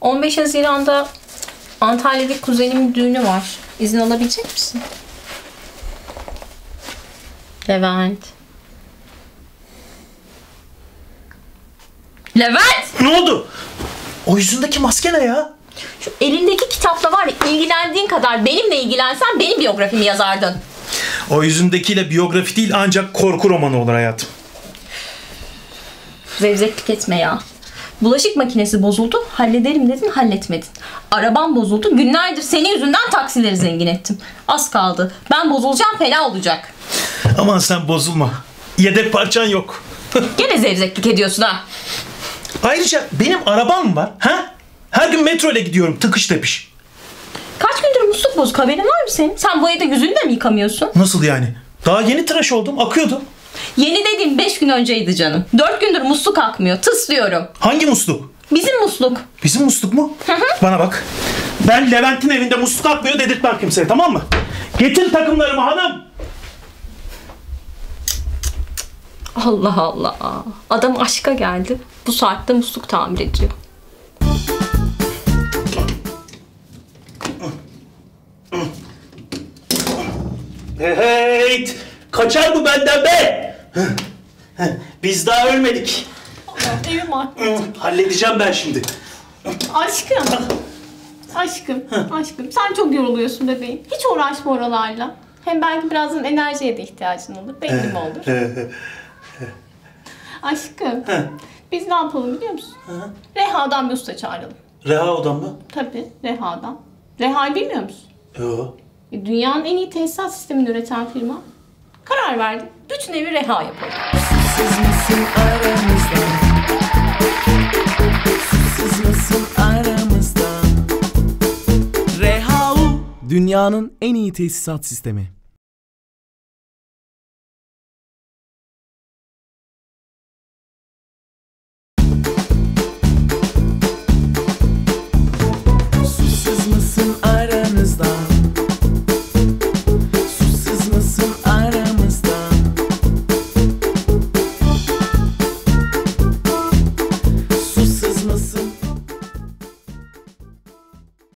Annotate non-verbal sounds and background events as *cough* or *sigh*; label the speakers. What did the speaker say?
Speaker 1: 15 Haziran'da Antalya'daki kuzenimin düğünü var. İzin alabilecek misin? Levent. Levent!
Speaker 2: Ne oldu? O yüzündeki maske ne ya?
Speaker 1: Şu elindeki kitapla var ya ilgilendiğin kadar benimle ilgilensen benim biyografimi yazardın.
Speaker 2: O yüzündekiyle biyografi değil ancak korku romanı olur hayatım.
Speaker 1: Zevzeklik etme ya. Bulaşık makinesi bozuldu, hallederim dedin, halletmedin. Arabam bozuldu, günlerdir senin yüzünden taksileri zengin ettim. Az kaldı. Ben bozulacağım, fena olacak.
Speaker 2: Aman sen bozulma. Yedek parçan yok. *laughs*
Speaker 1: Gene zevzeklik ediyorsun ha.
Speaker 2: Ayrıca benim arabam var. Ha? Her gün metro ile gidiyorum tıkış tepiş.
Speaker 1: Kaç gündür musluk bozuk haberin var mı senin? Sen bu evde yüzünü de mi yıkamıyorsun?
Speaker 2: Nasıl yani? Daha yeni tıraş oldum akıyordu.
Speaker 1: Yeni dediğim 5 gün önceydi canım. 4 gündür musluk akmıyor. Tıslıyorum.
Speaker 2: Hangi musluk?
Speaker 1: Bizim musluk.
Speaker 2: Bizim musluk mu? Bana bak. Ben Levent'in evinde musluk akmıyor dedirtmem kimseye tamam mı? Getir takımlarımı hanım.
Speaker 1: Allah Allah. Adam aşka geldi. Bu saatte musluk tamir ediyor.
Speaker 2: Hey, kaçar bu benden be. Biz daha ölmedik.
Speaker 1: Evim var.
Speaker 2: Halledeceğim ben şimdi.
Speaker 3: Aşkım. Aşkım. Aşkım. Sen çok yoruluyorsun bebeğim. Hiç uğraşma oralarla. Hem belki birazdan enerjiye de ihtiyacın olur. Belli mi olur? Aşkım. Biz ne yapalım biliyor musun? Reha'dan bir usta çağıralım.
Speaker 2: Reha odam mı?
Speaker 3: Tabii Reha'dan. Reha'yı bilmiyor musun?
Speaker 2: Yo.
Speaker 3: E, Dünyanın en iyi tesisat sistemini üreten firma. Karar verdik. Bütün evi Reha yapalım.
Speaker 4: Sızmasın aramızda Sızmasın aramızda Rehau Dünyanın en iyi tesisat sistemi